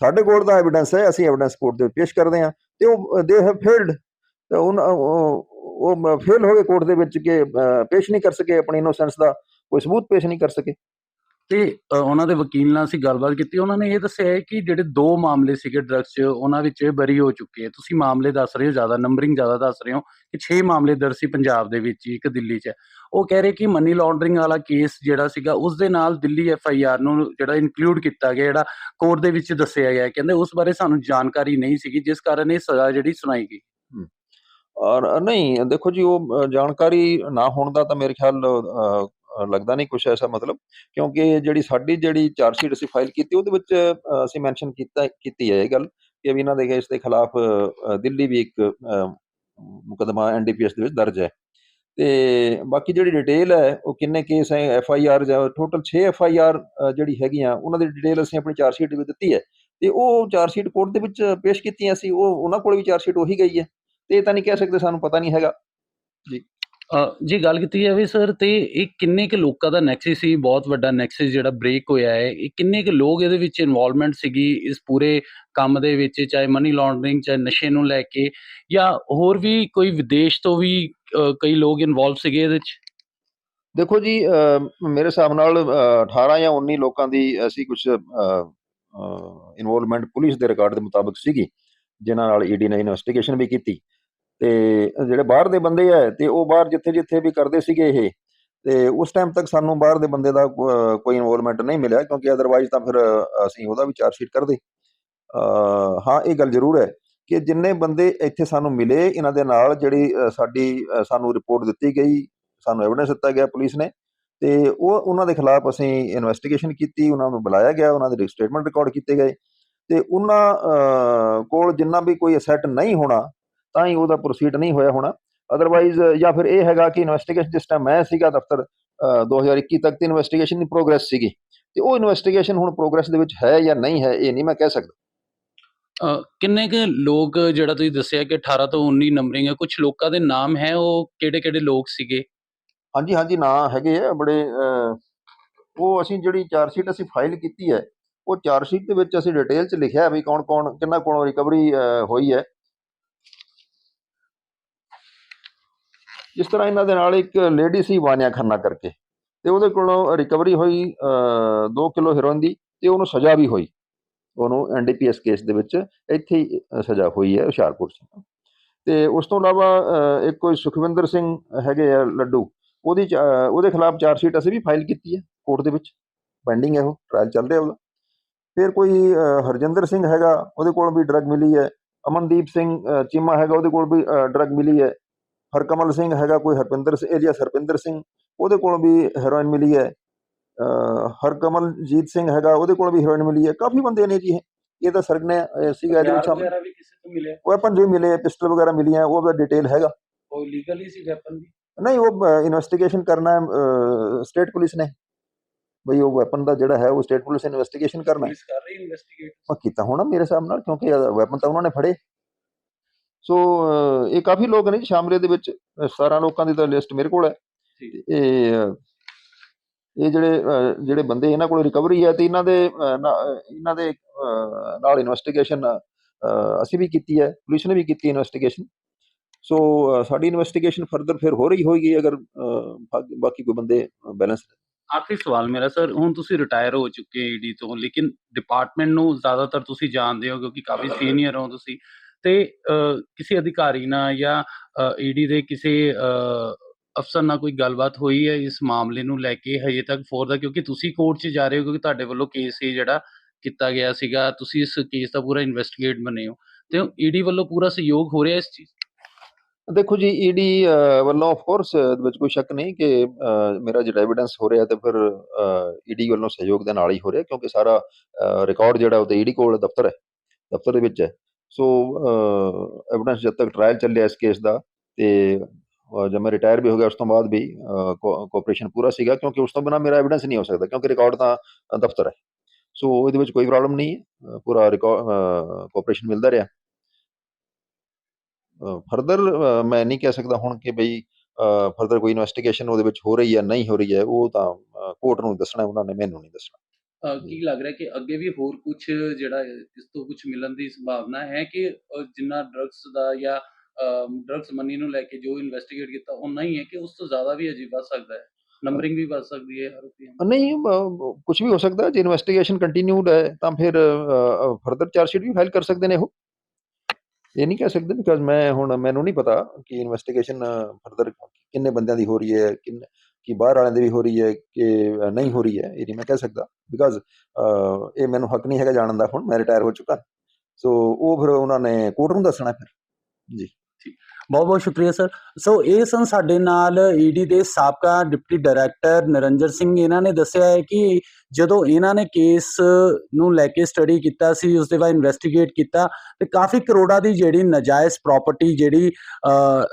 ਸਾਡੇ ਕੋਲ ਦਾ ਐਵੀਡੈਂਸ ਹੈ, ਅਸੀਂ ਐਵੀਡੈਂਸ ਕੋਰਟ ਦੇ ਵਿੱਚ ਪੇਸ਼ ਕਰਦੇ ਹਾਂ ਤੇ ਉਹ ਦੇ ਹੈਵ ਫੇਲਡ ਤੇ ਉਹ ਫੇਲ ਹੋ ਗਏ ਕੋਰਟ ਦੇ ਵਿੱਚ ਕਿ ਪੇਸ਼ ਨਹੀਂ ਕਰ ਸਕੇ, ਆਪਣੀ ਇਨੋਸੈਂਸ ਦਾ ਕੋਈ ਸਬੂਤ ਪੇਸ਼ ਨਹੀਂ ਕਰ ਸਕੇ।
ਤੇ ਅ, ਉਹਨਾਂ ਦੇ ਵਕੀਲ ਨਾਲ ਅਸੀਂ ਗੱਲਬਾਤ ਕੀਤੀ ਉਹਨਾਂ ਨੇ ਇਹ ਦੱਸਿਆ ਹੈ ਕਿ ਜਿਹੜੇ ਦੋ ਮਾਮਲੇ ਸੀਗੇ ਡਰੱਗਸ 'ਚ ਉਹਨਾਂ ਵਿੱਚ ਇਹ ਬਰੀ ਹੋ ਚੁੱਕੇ ਹੈ ਤੁਸੀਂ ਮਾਮਲੇ ਦੱਸ ਰਹੇ ਹੋ ਜ਼ਿਆਦਾ ਨੰਬਰਿੰਗ ਜ਼ਿਆਦਾ ਦੱਸ ਰਹੇ ਹੋ ਕਿ 6 ਮਾਮਲੇ ਦਰਜ ਸੀ ਪੰਜਾਬ ਦੇ ਵਿੱਚ ਹੀ, ਇੱਕ ਦਿੱਲੀ 'ਚ ਹੈ। ਉਹ ਕਹਿ ਰਹੇ ਕਿ ਮਨੀ ਲਾਂਡਰਿੰਗ ਵਾਲਾ ਕੇਸ ਜਿਹੜਾ ਸੀਗਾ ਉਸ ਦੇ ਨਾਲ ਦਿੱਲੀ ਐਫ ਆਈ ਆਰ ਨੂੰ ਜਿਹੜਾ ਇਨਕਲੂਡ ਕੀਤਾ ਗਿਆ ਜਿਹੜਾ ਕੋਰਟ ਦੇ ਵਿੱਚ ਦੱਸਿਆ ਗਿਆ ਹੈ। ਕਹਿੰਦੇ ਉਸ ਬਾਰੇ ਸਾਨੂੰ ਜਾਣਕਾਰੀ ਨਹੀਂ ਸੀਗੀ ਜਿਸ ਕਾਰਨ ਇਹ ਸਜ਼ਾ ਜਿਹੜੀ ਸੁਣਾਈ ਗਈ
ਔਰ ਨਹੀਂ ਦੇਖੋ ਜੀ ਉਹ ਅ, ਜਾਣਕਾਰੀ ਨਾ ਹੋਣ ਦਾ ਤਾਂ ਮੇਰੇ ਖਿਆਲ ਅ, ਲੱਗਦਾ ਨਹੀਂ ਕੁਛ ਐਸਾ ਮਤਲਬ ਕਿਉਂਕਿ ਜਿਹੜੀ ਸਾਡੀ ਜਿਹੜੀ ਚਾਰਜ ਸ਼ੀਟ ਅਸੀਂ ਫਾਈਲ ਕੀਤੀ ਉਹਦੇ ਵਿੱਚ ਅਸੀਂ ਮੈਂਸ਼ਨ ਕੀਤਾ ਕੀਤੀ ਹੈ ਇਹ ਗੱਲ ਕਿ ਵੀ ਇਹਨਾਂ ਦੇ ਕੇਸ ਦੇ ਖਿਲਾਫ ਦਿੱਲੀ ਵੀ ਇੱਕ ਅ, ਮੁਕੱਦਮਾ ਐਨਡੀਪੀਐਸ ਦੇ ਵਿੱਚ ਦਰਜ ਹੈ। ਤੇ ਬਾਕੀ ਜਿਹੜੀ ਡਿਟੇਲ ਹੈ ਉਹ ਕਿੰਨੇ ਕੇਸ ਹੈ ਐਫ ਆਈ ਆਰ ਜਾਂ ਟੋਟਲ 6 ਐਫ ਆਈ ਆਰ ਜਿਹੜੀ ਹੈਗੀਆਂ ਉਹਨਾਂ ਦੀ ਡਿਟੇਲ ਅਸੀਂ ਆਪਣੀ ਚਾਰਜ ਸ਼ੀਟ ਵਿੱਚ ਦਿੱਤੀ ਹੈ। ਤੇ ਉਹ ਚਾਰਜ ਸ਼ੀਟ ਕੋਰਟ ਦੇ ਵਿੱਚ ਪੇਸ਼ ਕੀਤੀਆਂ ਸੀ ਉਹ ਉਹਨਾਂ ਕੋਲ ਵੀ ਚਾਰਜ ਸ਼ੀਟ ਉਹੀ ਗਈ ਹੈ। ਤੇ ਇਹ ਤਾਂ ਨਹੀਂ ਕਹਿ ਸਕਦੇ ਸਾਨੂੰ ਪਤਾ ਨਹੀਂ ਹੈਗਾ।
ਜੀ। ਜੇ ਗੱਲ ਕੀਤੀ ਜਾਵੇ ਸਰ ਤੇ ਇਹ ਕਿੰਨੇ ਕੁ ਲੋਕਾਂ ਦਾ ਨੈਕਸਸ ਸੀ? ਬਹੁਤ ਵੱਡਾ ਨੈਕਸਸ ਜਿਹੜਾ ਬ੍ਰੇਕ ਹੋਇਆ ਹੈ। ਇਹ ਕਿੰਨੇ ਕੁ ਲੋਕ ਇਹਦੇ ਵਿੱਚ ਇਨਵੋਲਵਮੈਂਟ ਸੀਗੀ ਇਸ ਪੂਰੇ ਕੰਮ ਦੇ ਵਿੱਚ? ਚਾਹੇ ਮਨੀ ਲਾਂਡਰਿੰਗ ਚਾਹੇ ਨਸ਼ੇ ਨੂੰ ਲੈ ਕੇ ਜਾਂ ਹੋਰ ਵੀ ਕੋਈ ਵਿਦੇਸ਼ ਤੋਂ ਵੀ ਕਈ ਲੋਕ ਇਨਵੋਲਵ ਸੀਗੇ ਇਹਦੇ ਵਿੱਚ?
ਦੇਖੋ ਜੀ ਮੇਰੇ ਹਿਸਾਬ ਨਾਲ ਅ, 18 ਜਾਂ 19 ਲੋਕਾਂ ਦੀ ਅਸੀਂ ਕੁਝ ਇਨਵੋਲਵਮੈਂਟ ਪੁਲਿਸ ਦੇ ਰਿਕਾਰਡ ਦੇ ਮੁਤਾਬਕ ਸੀਗੀ ਜਿਨ੍ਹਾਂ ਨਾਲ ਈਡੀ ਨੇ ਇਨਵੈਸਟੀਗੇਸ਼ਨ ਵੀ ਕੀਤੀ। ਤੇ ਜਿਹੜੇ ਬਾਹਰ ਦੇ ਬੰਦੇ ਆ, ਤੇ ਉਹ ਬਾਹਰ ਜਿੱਥੇ ਜਿੱਥੇ ਵੀ ਕਰਦੇ ਸੀਗੇ ਇਹ, ਤੇ ਉਸ ਟਾਈਮ ਤੱਕ ਸਾਨੂੰ ਬਾਹਰ ਦੇ ਬੰਦੇ ਦਾ ਕੋਈ ਇਨਵੋਲਵਮੈਂਟ ਨਹੀਂ ਮਿਲਿਆ, ਕਿਉਂਕਿ ਅਦਰਵਾਈਜ਼ ਤਾਂ ਫਿਰ ਅਸੀਂ ਉਹਦਾ ਵੀ ਚਾਰਜ ਸ਼ੀਟ ਕਰਦੇ। ਹਾਂ, ਇਹ ਗੱਲ ਜ਼ਰੂਰ ਹੈ ਕਿ ਜਿੰਨੇ ਬੰਦੇ ਇੱਥੇ ਸਾਨੂੰ ਮਿਲੇ, ਇਹਨਾਂ ਦੇ ਨਾਲ ਜਿਹੜੀ ਸਾਡੀ ਸਾਨੂੰ ਰਿਪੋਰਟ ਦਿੱਤੀ ਗਈ, ਸਾਨੂੰ ਐਵੀਡੈਂਸ ਦਿੱਤਾ ਗਿਆ ਪੁਲਿਸ ਨੇ, ਤੇ ਉਹ, ਉਹਨਾਂ ਦੇ ਖਿਲਾਫ ਅਸੀਂ ਇਨਵੈਸਟੀਗੇਸ਼ਨ ਕੀਤੀ, ਉਹਨਾਂ ਨੂੰ ਬੁਲਾਇਆ ਗਿਆ, ਉਹਨਾਂ ਦੇ ਸਟੇਟਮੈਂਟ ਰਿਕਾਰਡ ਕੀਤੇ ਗਏ, ਤੇ ਉਹਨਾਂ ਕੋਲ ਜਿੰਨਾ ਵੀ ਕੋਈ ਅਸੈਟ ਨਹੀਂ ਹੋਣਾ ਤਾਂ ਹੀ ਉਹਦਾ ਪ੍ਰੋਸੀਡ ਨਹੀਂ ਹੋਇਆ ਹੋਣਾ। ਅਦਰਵਾਈਜ਼ ਜਾਂ ਫਿਰ ਇਹ ਹੈਗਾ ਕਿ ਇਨਵੈਸਟੀਗੇਸ਼ਨ ਜਿਸ ਟਾਈਮ ਮੈਂ ਸੀਗਾ ਦਫ਼ਤਰ ਅ, 2021 ਤੱਕ ਤੇ ਇਨਵੈਸਟੀਗੇਸ਼ਨ ਦੀ ਪ੍ਰੋਗਰੈਸ ਸੀਗੀ। ਤੇ ਉਹ ਇਨਵੈਸਟੀਗੇਸ਼ਨ ਹੁਣ ਪ੍ਰੋਗਰੈਸ ਦੇ ਵਿੱਚ ਹੈ ਜਾਂ ਨਹੀਂ ਹੈ ਇਹ ਨਹੀਂ ਮੈਂ ਕਹਿ ਸਕਦਾ।
ਕਿੰਨੇ ਕੁ ਲੋਕ ਜਿਹੜਾ ਤੁਸੀਂ ਦੱਸਿਆ ਕਿ 18 ਤੋਂ 19 ਨੰਬਰਿੰਗ ਹੈ ਕੁਝ ਲੋਕਾਂ ਦੇ ਨਾਮ ਹੈ ਉਹ ਕਿਹੜੇ ਕਿਹੜੇ ਲੋਕ ਸੀਗੇ?
ਹਾਂਜੀ ਹਾਂਜੀ ਨਾਂ ਹੈਗੇ ਆ ਬੜੇ ਉਹ ਅਸੀਂ ਜਿਹੜੀ ਚਾਰਜ ਸ਼ੀਟ ਅਸੀਂ ਫਾਈਲ ਕੀਤੀ ਹੈ ਉਹ ਚਾਰਜ ਸ਼ੀਟ ਦੇ ਵਿੱਚ ਅਸੀਂ ਡਿਟੇਲ ਚ ਲਿਖਿਆ ਵੀ ਕੌਣ ਕੌਣ ਕਿੰਨਾ ਕੋਲੋਂ ਰਿਕਵਰੀ ਹੋਈ ਹੈ। ਜਿਸ ਤਰ੍ਹਾਂ ਇਹਨਾਂ ਦੇ ਨਾਲ ਇੱਕ ਲੇਡੀ ਸੀ ਵਾਨਿਆ ਖੰਨਾ ਕਰਕੇ ਤੇ ਉਹਦੇ ਕੋਲੋਂ ਰਿਕਵਰੀ ਹੋਈ 2 ਕਿਲੋ ਹੈਰੋਇਨ ਦੀ ਤੇ ਉਹਨੂੰ ਸਜ਼ਾ ਵੀ ਹੋਈ। ਉਹਨੂੰ ਐਨਡੀਪੀਐਸ ਕੇਸ ਦੇ ਵਿੱਚ ਇੱਥੇ ਹੀ ਸਜ਼ਾ ਹੋਈ ਹੈ ਹੁਸ਼ਿਆਰਪੁਰ ਚ। ਤੇ ਉਸ ਤੋਂ ਇਲਾਵਾ ਇੱਕ ਕੋਈ ਸੁਖਵਿੰਦਰ ਸਿੰਘ ਹੈਗੇ ਆ ਲੱਡੂ, ਉਹਦੀ ਚ- ਉਹਦੇ ਖਿਲਾਫ ਚਾਰਜ ਸ਼ੀਟ ਅਸੀਂ ਵੀ ਫਾਈਲ ਕੀਤੀ ਹੈ ਕੋਰਟ ਦੇ ਵਿੱਚ ਪੈਂਡਿੰਗ ਹੈ ਉਹ ਟ੍ਰਾਇਲ ਚੱਲ ਰਿਹਾ ਉਹਦਾ। ਫਿਰ ਕੋਈ ਹਰਜਿੰਦਰ ਸਿੰਘ ਹੈਗਾ, ਉਹਦੇ ਕੋਲ ਵੀ ਡਰੱਗ ਮਿਲੀ ਹੈ। ਅਮਨਦੀਪ ਸਿੰਘ ਚੀਮਾ ਹੈਗਾ, ਉਹਦੇ ਕੋਲ ਵੀ ਡਰੱਗ ਮਿਲੀ ਹੈ। ਹਰਕਮਲ ਸਿੰਘ ਹੈਗਾ ਕੋਈ ਹਰਪਿੰਦਰ ਸਿੰਘ ਏਲੀਅਸ ਹਰਪਿੰਦਰ ਸਿੰਘ ਉਹਦੇ ਕੋਲ ਵੀ ਹੈਰੋਇਨ ਮਿਲੀ ਹੈ। ਹਰਕਮਲਜੀਤ ਸਿੰਘ ਹੈਗਾ ਉਹਦੇ ਕੋਲ ਵੀ ਹੈਰੋਇਨ ਮਿਲੀ ਹੈ। ਕਾਫੀ ਬੰਦੇ ਨੇ ਜੀ ਇਹ। ਤਾਂ ਸਰਗਨੇ ਅ, ਸੀਗਾ ਇਹਦੇ ਵਿੱਚ
ਵੀ ਮਿਲਿਆ
ਵੈਪਨ ਜੋ ਮਿਲੇ ਪਿਸਟਲ ਵਗੈਰਾ ਮਿਲੀਆਂ ਉਹਦਾ ਡਿਟੇਲ ਹੈਗਾ।
ਕੋਈ ਲੀਗਲੀ ਸੀ ਵੈਪਨ ਵੀ
ਨਹੀਂ ਉਹ ਇਨਵੈਸਟੀਗੇਸ਼ਨ ਕਰਨਾ ਸਟੇਟ ਪੁਲਿਸ ਨੇ। ਬਈ ਉਹ ਵੈਪਨ ਦਾ ਜਿਹੜਾ ਹੈ ਉਹ ਸਟੇਟ ਪੁਲਿਸ ਇਨਵੈਸਟੀਗੇਸ਼ਨ ਕਰਨਾ ਹੈ।
ਪੁਲਿਸ ਕਰ ਰਹੀ ਇਨਵੈਸਟੀਗੇਟ
ਉਹ ਕੀਤਾ ਹੋਣਾ ਮੇਰੇ ਹਿਸਾਬ ਨਾਲ ਕਿਉਂਕਿ ਵੈਪਨ ਤਾਂ ਉਹਨਾਂ ਨੇ ਫੜੇ। ਸੋ ਇਹ ਕਾਫੀ ਲੋਕ ਨੇ ਜੀ ਸ਼ਾਮਲੇ ਦੇ ਵਿੱਚ ਅਹ, 17 ਲੋਕਾਂ ਦੀ ਤਾਂ ਲਿਸਟ ਮੇਰੇ ਕੋਲ ਹੈ। ਇਹ ਇਹ ਜਿਹੜੇ ਜਿਹੜੇ ਬੰਦੇ ਇਹਨਾਂ ਕੋਲ ਰਿਕਵਰੀ ਹੈ ਤੇ ਇਹਨਾਂ ਦੇ ਇਹਨਾਂ ਦੇ ਨਾਲ ਇਨਵੈਸਟੀਗੇਸ਼ਨ ਅਸੀਂ ਵੀ ਕੀਤੀ ਹੈ ਪੁਲਿਸ ਨੇ ਵੀ ਕੀਤੀ ਇਨਵੈਸਟੀਗੇਸ਼ਨ ਸੋ ਸਾਡੀ ਇਨਵੈਸਟੀਗੇਸ਼ਨ ਫਰਦਰ ਫਿਰ ਹੋ ਰਹੀ ਹੋਏਗੀ ਅਗਰ ਬਾਕੀ ਕੋਈ ਬੰਦੇ ਬੈਲੈਂਸ
ਆਖਰੀ ਸਵਾਲ ਮੇਰਾ ਸਰ ਹੁਣ ਤੁਸੀਂ ਰਿਟਾਇਰ ਹੋ ਚੁੱਕੇ ਈਡੀ ਤੋਂ ਲੇਕਿਨ ਡਿਪਾਰਟਮੈਂਟ ਨੂੰ ਜ਼ਿਆਦਾਤਰ ਤੁਸੀਂ ਜਾਣਦੇ ਹੋ ਕਿਉਂਕਿ ਕਾਫੀ ਸੀਨੀਅਰ ਹੋ ਤੁਸੀਂ। ਤੇ ਕਿਸੇ ਅਧਿਕਾਰੀ ਨਾਲ ਜਾਂ ਈਡੀ ਦੇ ਕਿਸੇ ਅਫਸਰ ਨਾਲ ਕੋਈ ਗੱਲਬਾਤ ਹੋਈ ਹੈ ਇਸ ਮਾਮਲੇ ਨੂੰ ਲੈ ਕੇ ਹਜੇ ਤੱਕ ਫੋਰ ਦਾ? ਕਿਉਂਕਿ ਤੁਸੀਂ ਕੋਰਟ 'ਚ ਜਾ ਰਹੇ ਹੋ, ਕਿਉਂਕਿ ਤੁਹਾਡੇ ਵੱਲੋਂ ਕੇਸ ਇਹ ਜਿਹੜਾ ਕੀਤਾ ਗਿਆ ਸੀਗਾ, ਤੁਸੀਂ ਇਸ ਕੇਸ ਦਾ ਪੂਰਾ ਇਨਵੈਸਟੀਗੇਟ ਬਣੇ ਹੋ। ਤੇ ਈਡੀ ਵੱਲੋਂ ਪੂਰਾ ਸਹਿਯੋਗ ਹੋ ਰਿਹਾ ਇਸ ਚੀਜ਼?
ਦੇਖੋ ਜੀ ਈਡੀ ਵੱਲੋਂ ਆਫ ਕੋਰਸ ਵਿੱਚ ਕੋਈ ਸ਼ੱਕ ਨਹੀਂ ਕਿ ਮੇਰਾ ਜਿਹੜਾ ਐਵੀਡੈਂਸ ਹੋ ਰਿਹਾ ਤੇ ਫਿਰ ਈਡੀ ਵੱਲੋਂ ਸਹਿਯੋਗ ਦੇ ਨਾਲ ਹੀ ਹੋ ਰਿਹਾ, ਕਿਉਂਕਿ ਸਾਰਾ ਰਿਕਾਰਡ ਜਿਹੜਾ ਉਹ ਤੇ ਈਡੀ ਕੋਲ ਦਫ਼ਤਰ ਹੈ। ਦਫ਼ਤਰ ਦੇ ਵਿੱਚ ਹੈ। ਸੋ ਐਵੀਡੈਂਸ ਜਦ ਤੱਕ ਟ੍ਰਾਇਲ ਚੱਲਿਆ ਇਸ ਕੇਸ ਦਾ ਤੇ ਜਦ ਮੈਂ ਰਿਟਾਇਰ ਵੀ ਹੋ ਗਿਆ ਉਸ ਤੋਂ ਬਾਅਦ ਵੀ ਕੋਆਪਰੇਸ਼ਨ ਪੂਰਾ ਸੀਗਾ ਕਿਉਂਕਿ ਉਸ ਤੋਂ ਬਿਨਾ ਮੇਰਾ ਐਵੀਡੈਂਸ ਨਹੀਂ ਹੋ ਸਕਦਾ ਕਿਉਂਕਿ ਰਿਕਾਰਡ ਤਾਂ ਦਫ਼ਤਰ ਹੈ। ਸੋ, ਇਹਦੇ ਵਿੱਚ ਕੋਈ ਪ੍ਰੋਬਲਮ ਨਹੀਂ ਹੈ। ਪੂਰਾ ਰਿਕਾਰਡ ਕੋਆਪਰੇਸ਼ਨ ਮਿਲਦਾ ਰਿਹਾ। ਫਰਦਰ ਮੈਂ ਨਹੀਂ ਕਹਿ ਸਕਦਾ ਹੁਣ ਕਿ ਬਈ ਫਰਦਰ ਕੋਈ ਇਨਵੈਸਟੀਗੇਸ਼ਨ ਉਹਦੇ ਵਿੱਚ ਹੋ ਰਹੀ ਹੈ, ਨਹੀਂ ਹੋ ਰਹੀ ਹੈ, ਉਹ ਤਾਂ ਕੋਰਟ ਨੂੰ ਦੱਸਣਾ, ਉਹਨਾਂ ਨੇ ਮੈਨੂੰ ਨਹੀਂ ਦੱਸਣਾ।
ਅ, ਕੀ ਲੱਗ ਰਿਹਾ ਕਿ ਅੱਗੇ ਵੀ ਹੋਰ ਕੁਝ ਜਿਹੜਾ ਇਸ ਤੋਂ ਕੁਝ ਮਿਲਣ ਦੀ ਸੰਭਾਵਨਾ ਹੈ ਕਿ ਅ, ਜਿੰਨਾ ਡਰੱਗਸ ਦਾ ਜਾਂ ਡਰੱਗਸ ਮਨੀ ਨੂੰ ਲੈ ਕੇ ਜੋ ਇਨਵੈਸਟੀਗੇਟ ਕੀਤਾ ਉਹਨਾਂ ਹੀ ਹੈ ਕਿ ਉਸ ਤੋਂ ਜ਼ਿਆਦਾ ਵੀ ਅਜੇ ਵੱਧ ਸਕਦਾ ਹੈ ਨੰਬਰਿੰਗ ਵੀ ਵੱਧ ਸਕਦੀ ਹੈ ਆਰੋਪੀਆਂ ਦੀ।
ਨਹੀਂ ਕੁਝ ਵੀ ਹੋ ਸਕਦਾ ਹੈ, ਜੇ ਇਨਵੈਸਟੀਗੇਸ਼ਨ ਕੰਟੀਨਿਊਡ ਹੈ ਤਾਂ ਫਿਰ ਫਰਦਰ ਚਾਰਜ ਸ਼ੀਟ ਵੀ ਫਾਈਲ ਕਰ ਸਕਦੇ ਨੇ ਉਹ ਇਹ ਨਹੀਂ ਕਹਿ ਸਕਦੇ ਬਿਕਾਜ਼ ਮੈਂ ਹੁਣ ਮੈਨੂੰ ਨਹੀਂ ਪਤਾ ਕਿ ਇਨਵੈਸਟੀਗੇਸ਼ਨ ਫਰਦਰ ਕਿੰਨੇ ਬੰਦਿਆਂ ਦੀ ਹੋ ਰਹੀ ਹੈ ਕਿੰਨੇ ਕਿ ਬਾਹਰ ਵਾਲਿਆਂ ਦੀ ਵੀ ਹੋ ਰਹੀ ਹੈ ਕਿ ਨਹੀਂ ਹੋ ਰਹੀ ਹੈ ਇਹ ਨਹੀਂ ਮੈਂ ਕਹਿ ਸਕਦਾ। ਬਿਕਾਜ਼ ਇਹ ਮੈਨੂੰ ਹੱਕ ਨਹੀਂ ਹੈਗਾ ਜਾਣਨ ਦਾ ਹੁਣ ਮੈਂ ਰਿਟਾਇਰ ਹੋ ਚੁੱਕਾ। ਸੋ ਉਹ ਫਿਰ ਉਹਨਾਂ ਨੇ ਕੋਰਟ ਨੂੰ ਦੱਸਣਾ ਫਿਰ।
ਬਹੁਤ ਬਹੁਤ ਸ਼ੁਕਰੀਆ ਸਰ ਸੋ ਇਹ ਸਨ ਸਾਡੇ ਨਾਲ ਈਡੀ ਦੇ ਸਾਬਕਾ ਡਿਪਟੀ ਡਾਇਰੈਕਟਰ ਨਰਿੰਦਰ ਸਿੰਘ। ਇਹਨਾਂ ਨੇ ਦੱਸਿਆ ਹੈ ਕਿ ਜਦੋਂ ਇਹਨਾਂ ਨੇ ਕੇਸ ਨੂੰ ਲੈ ਕੇ ਸਟੱਡੀ ਕੀਤਾ ਸੀ ਉਸ ਦੇ ਬਾਅਦ ਇਨਵੈਸਟੀਗੇਟ ਕੀਤਾ ਤੇ ਕਾਫੀ ਕਰੋੜਾਂ ਦੀ ਜਿਹੜੀ ਨਜਾਇਜ਼ ਪ੍ਰਾਪਰਟੀ ਜਿਹੜੀ ਅ,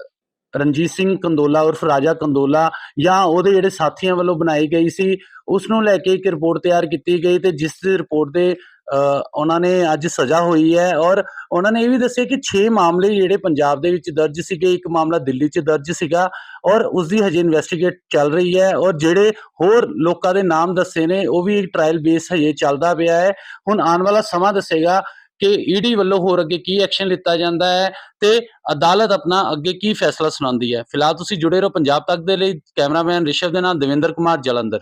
ਰਣਜੀਤ ਸਿੰਘ ਕੰਦੋਲਾ ਉਰਫ ਰਾਜਾ ਕੰਦੋਲਾ ਜਾਂ ਉਹਦੇ ਜਿਹੜੇ ਸਾਥੀਆਂ ਵੱਲੋਂ ਬਣਾਈ ਗਈ ਸੀ ਉਸ ਨੂੰ ਲੈ ਕੇ ਇੱਕ ਰਿਪੋਰਟ ਤਿਆਰ ਕੀਤੀ ਗਈ ਤੇ ਜਿਸ ਰਿਪੋਰਟ ਦੇ ਉਹਨਾਂ ਨੇ ਅੱਜ ਸਜ਼ਾ ਹੋਈ ਹੈ ਔਰ ਉਹਨਾਂ ਨੇ ਇਹ ਵੀ ਦੱਸਿਆ ਕਿ 6 ਮਾਮਲੇ ਜਿਹੜੇ ਪੰਜਾਬ ਦੇ ਵਿੱਚ ਦਰਜ ਸੀਗੇ, ਇੱਕ ਮਾਮਲਾ ਦਿੱਲੀ 'ਚ ਦਰਜ ਸੀਗਾ ਔਰ ਉਸ ਦੀ ਹਜੇ ਇਨਵੈਸਟੀਗੇਟ ਚੱਲ ਰਹੀ ਹੈ ਔਰ ਜਿਹੜੇ ਹੋਰ ਲੋਕਾਂ ਦੇ ਨਾਮ ਦੱਸੇ ਨੇ, ਉਹ ਵੀ ਇੱਕ ਟ੍ਰਾਇਲ ਬੇਸ ਹਜੇ ਚੱਲਦਾ ਪਿਆ ਹੈ। ਹੁਣ ਆਉਣ ਵਾਲਾ ਸਮਾਂ ਦੱਸੇਗਾ ਕਿ ਈਡੀ ਵੱਲੋਂ ਹੋਰ ਅੱਗੇ ਕੀ ਐਕਸ਼ਨ ਲਿੱਤਾ ਜਾਂਦਾ ਹੈ ਤੇ ਅਦਾਲਤ ਆਪਣਾ ਅੱਗੇ ਕੀ ਫੈਸਲਾ ਸੁਣਾਉਂਦੀ ਹੈ? ਫਿਲਹਾਲ ਤੁਸੀਂ ਜੁੜੇ ਰਹੋ ਪੰਜਾਬ ਤੱਕ ਦੇ ਲਈ, ਕੈਮਰਾਮੈਨ ਰਿਸ਼ਵ ਦੇ ਨਾਲ ਦਵਿੰਦਰ ਕੁਮਾਰ ਜਲੰਧਰ।